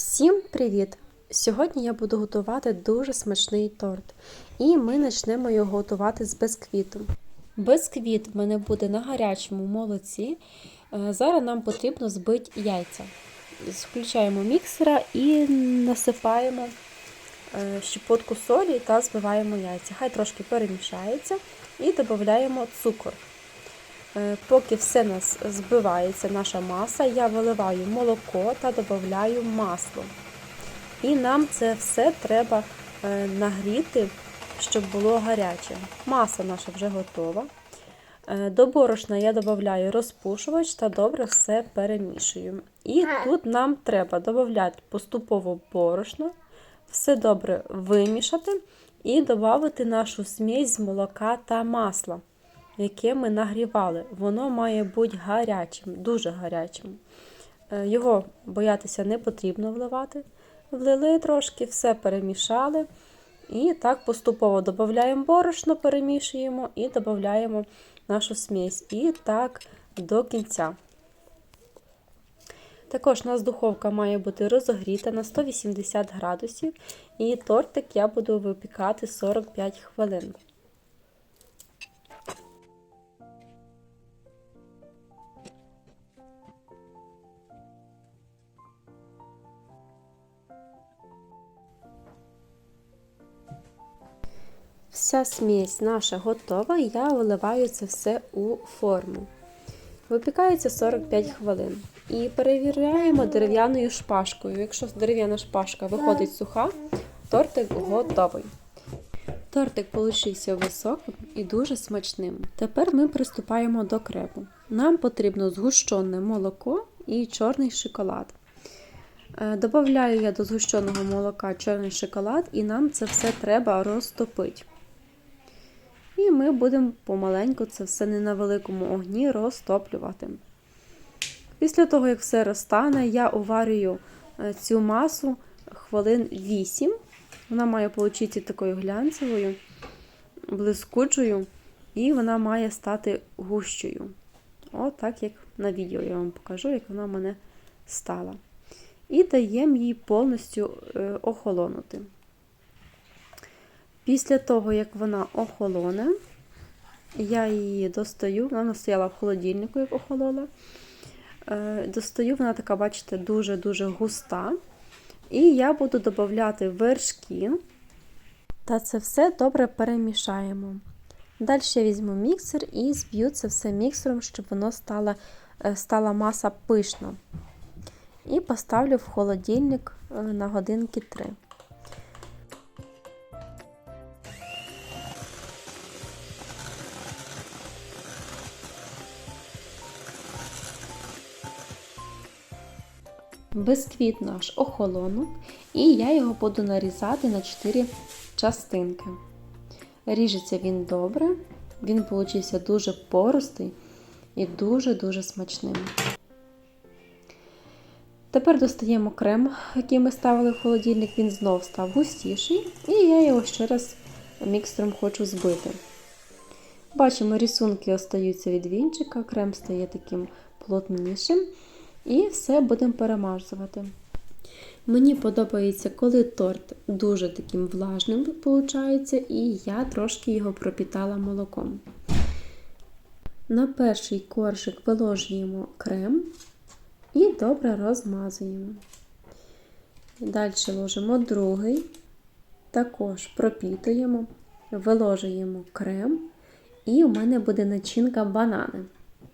Всім привіт! Сьогодні я буду готувати дуже смачний торт. І ми почнемо його готувати з бисквіту. Бисквіт в мене буде на гарячому молоці. Е, Зараз нам потрібно збити яйця. Включаємо міксера і насипаємо е, щепотку солі та збиваємо яйця. Хай трошки перемішається і додаємо цукор. Е, Поки все нас збивається, наша маса, я виливаю молоко та додаю масло. І нам це все треба е, нагріти, щоб було гаряче. Маса наша вже готова. Е, До борошна я додаю розпушувач та добре все перемішую. І тут нам треба додати поступово борошно, все добре вимішати і додати нашу смесь з молока та масла яке ми нагрівали. Воно має бути гарячим, дуже гарячим. Е, Його боятися не потрібно вливати. Влили трошки, все перемішали. І так поступово додаємо борошно, перемішуємо і додаємо нашу смесь. І так до кінця. Також у нас духовка має бути розогріта на 180 градусів, і тортик я буду випікати 45 хвилин. Вся смесь наша готова, я виливаю це все у форму. Випікається 45 хвилин. І перевіряємо дерев'яною шпажкою. Якщо дерев'яна шпажка виходить суха, тортик готовий. Тортик получився високим і дуже смачним. Тепер ми приступаємо до крепу. Нам потрібно згущене молоко і чорний шоколад. Е, Добавляю я до згущеного молока чорний шоколад, і нам це все треба розтопити. І ми будемо помаленьку це все не на великому огні розтоплювати. Після того, як все розтане, я уварюю е, цю масу хвилин 8. Вона має получитися такою глянцевою, блискучою, і вона має стати гущою. Отак, як на відео я вам покажу, як вона в мене стала. І даємо їй повністю е, охолонути. Після того, як вона охолоне, я її достаю, вона стояла в холодильнику, як охолола. Е, Достаю, вона така, бачите, дуже-дуже густа. І я буду додати вершки. Та це все добре перемішаємо. Далі я візьму міксер і зб'ю це все міксером, щоб воно стало, е, стала маса пишна. І поставлю в холодильник е, на годинки 3. Бисквіт наш охолонув, і я його буду нарізати на 4 частинки. Ріжеться він добре, він получився дуже поростий і дуже-дуже смачним. Тепер достаємо крем, який ми ставили в холодильник, він знов став густіший, і я його ще раз міксером хочу збити. Бачимо, рисунки остаються від вінчика, крем стає таким плотнішим. І все будемо перемазувати. Мені подобається, коли торт дуже таким влажним виходить, і я трошки його пропітала молоком. На перший коршик виложуємо крем і добре розмазуємо. Далі ложимо другий, також пропітуємо, виложуємо крем, і у мене буде начинка банани.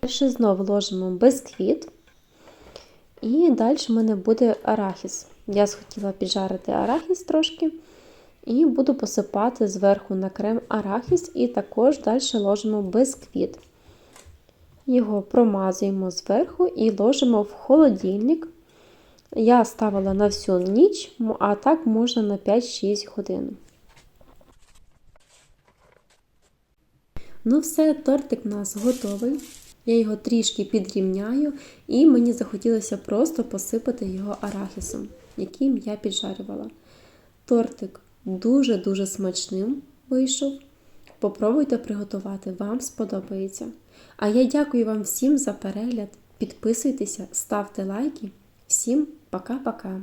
Далі знову ложимо бисквіт. І далі в мене буде арахіс. Я схотіла піджарити арахіс трошки. І буду посипати зверху на крем арахіс, і також далі ложимо бисквіт. Його промазуємо зверху і ложимо в холодильник. Я ставила на всю ніч, а так можна на 5-6 годин. Ну, все, тортик у нас готовий. Я його трішки підрівняю, і мені захотілося просто посипати його арахісом, яким я піджарювала. Тортик дуже-дуже смачним вийшов. Попробуйте приготувати, вам сподобається. А я дякую вам всім за перегляд. Підписуйтеся, ставте лайки. Всім пока-пока!